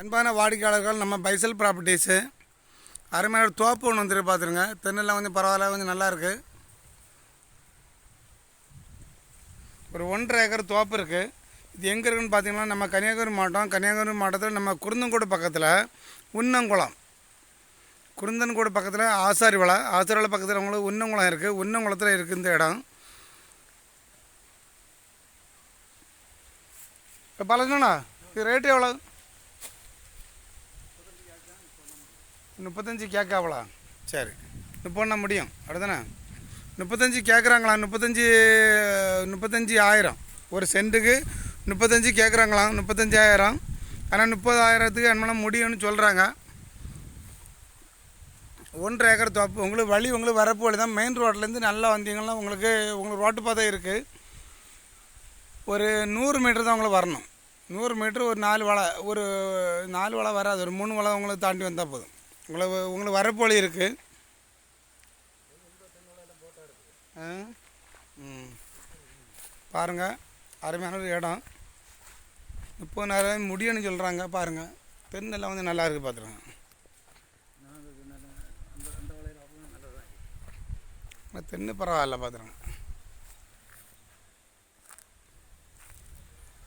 அன்பான வாடிக்கையாளர்கள் நம்ம பைசல் ப்ராப்பர்ட்டிஸு. அருமையான தோப்பு ஒன்று வந்துட்டு பார்த்துருங்க தென்னெல்லாம் கொஞ்சம் பரவாயில்ல கொஞ்சம் நல்லாயிருக்கு ஒரு ஒன்றரை ஏக்கர் தோப்பு இருக்குது இது எங்கே இருக்குன்னு பார்த்தீங்கன்னா நம்ம கன்னியாகுமரி மாவட்டம். கன்னியாகுமரி மாவட்டத்தில் நம்ம குருந்தன்கோடு பக்கத்தில் உன்னங்குளம். குருந்தன்கோடு பக்கத்தில் ஆசாரி வலை ஆசாரி வலை பக்கத்தில் உங்களுக்கு உன்னங்குளம் இருக்குது உன்னங்குளத்தில் இருக்குது இந்த இடம். இப்போ பழங்கண்ணா இது ரேட்டு எவ்வளோ முப்பத்தஞ்சு கேட்காவளா? சரி. முப்பண்ண முடியும். அப்படிதானே? முப்பத்தஞ்சு கேட்குறாங்களா? முப்பத்தஞ்சு முப்பத்தஞ்சு ஆயிரம். ஒரு சென்ட்டுக்கு முப்பத்தஞ்சு கேட்குறாங்களாம் முப்பத்தஞ்சாயிரம் ஆனால் முப்பதாயிரத்துக்கு என்ன முடியும்னு சொல்கிறாங்க ஒன்றரை ஏக்கர் தோப்பு. உங்களுக்கு வழி உங்களுக்கு வரப்பு வழி தான். மெயின் ரோட்லேருந்து நல்லா வந்தீங்கன்னா உங்களுக்கு உங்களுக்கு ரோட்டு பாதை இருக்குது ஒரு நூறு மீட்டர் தான் உங்களுக்கு வரணும். நூறு மீட்ரு ஒரு நாலு வலை ஒரு நாலு வலை வராது. ஒரு மூணு வலை உங்களுக்கு தாண்டி வந்தால் போதும். உங்களுக்கு உங்களுக்கு வரப்பு வழி இருக்குது ம். பாருங்கள் அருமையான ஒரு இடம். முப்பதாயிரம் முடியும்னு சொல்கிறாங்க பாருங்கள் தென்னெல்லாம் வந்து நல்லா இருக்குது பார்த்துருங்க தென்னு பரவாயில்ல பார்த்துருங்க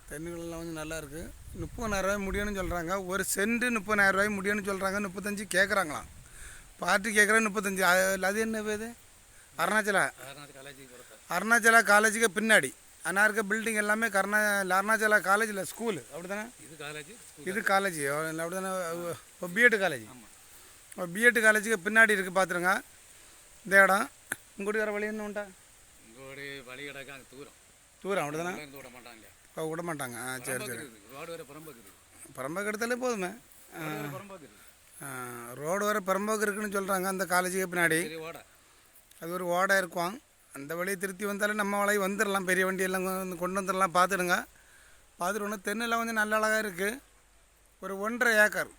தென்னுகளெல்லாம் கொஞ்சம் நல்லா இருக்குது முப்பதாயிரரூவாய் முடியும்னு சொல்கிறாங்க ஒரு சென்ட்டு முப்பதாயிரரூவாய் முடியும்னு சொல்கிறாங்க முப்பத்தஞ்சு கேட்குறாங்களாம் பார்ட்டி கேட்குறேன் முப்பத்தஞ்சு. அது என்ன இது? அருணாச்சலா? அருணாச்சலா காலேஜுக்கு பின்னாடி. அண்ணா இருக்க பில்டிங் எல்லாமே கருணா அருணாச்சலா காலேஜில் ஸ்கூலு அப்படி தானே. இது காலேஜ் இது காலேஜ் அப்படி தானே பிஎட் காலேஜ் பிஎட் காலேஜுக்கு பின்னாடி இருக்குது பார்த்துருங்க இந்த இடம். உங்கூட்டி வர வழி என்ன உண்டா? இங்கோடு வழி கிடக்கு தூரம். தூரம் அப்படி தானே விட மாட்டாங்க. விட மாட்டாங்க. ஆ சரி சரி. ரோடு பரம்போக்கு எடுத்தாலே போதுமே. ரோடு வர பரம்போக்கு இருக்குன்னு சொல்கிறாங்க அந்த காலேஜுக்கு பின்னாடி. அது ஒரு ஓடை இருக்கும். அந்த வழியை திருத்தி வந்தாலும் நம்ம வழி வந்துடலாம். பெரிய வண்டியெல்லாம் கொண்டு வந்துடலாம். பார்த்துடுங்க. பார்த்துட்டு ஒன்று தென்னெல்லாம் வந்து நல்ல அழகாக இருக்குது ஒரு ஒன்றரை ஏக்கர்.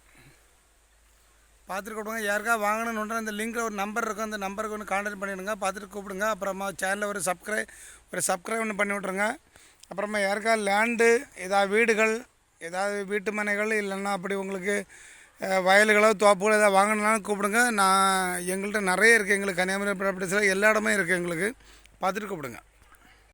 பார்த்துட்டு கூப்பிடுங்க. யாருக்கா வாங்கணுன்னு அந்த லிங்கில் ஒரு நம்பர் இருக்கும். அந்த நம்பருக்கு ஒன்று கான்டாக்ட் பண்ணிவிடுங்க பார்த்துட்டு கூப்பிடுங்க. அப்புறமா சேனலில் ஒரு சப்ஸ்கிரைப் ஒரு சப்ஸ்கிரைப் ஒன்று பண்ணி விட்ருங்க அப்புறமா யாருக்கா லேண்டு ஏதாவது வீடுகள் ஏதாவது வீட்டு மனைகள் இல்லைன்னா அப்படி உங்களுக்கு வயல்களோ தோப்புகளோ ஏதாவது வாங்கணுன்னாலும் கூப்பிடுங்க. நான் எங்கள்கிட்ட நிறைய இருக்குது எங்களுக்கு கன்னியாகுமரி ப்ராப்பர்ட்டிஸில் எல்லா இடமே இருக்குது எங்களுக்கு. பார்த்துட்டு கூப்பிடுங்க.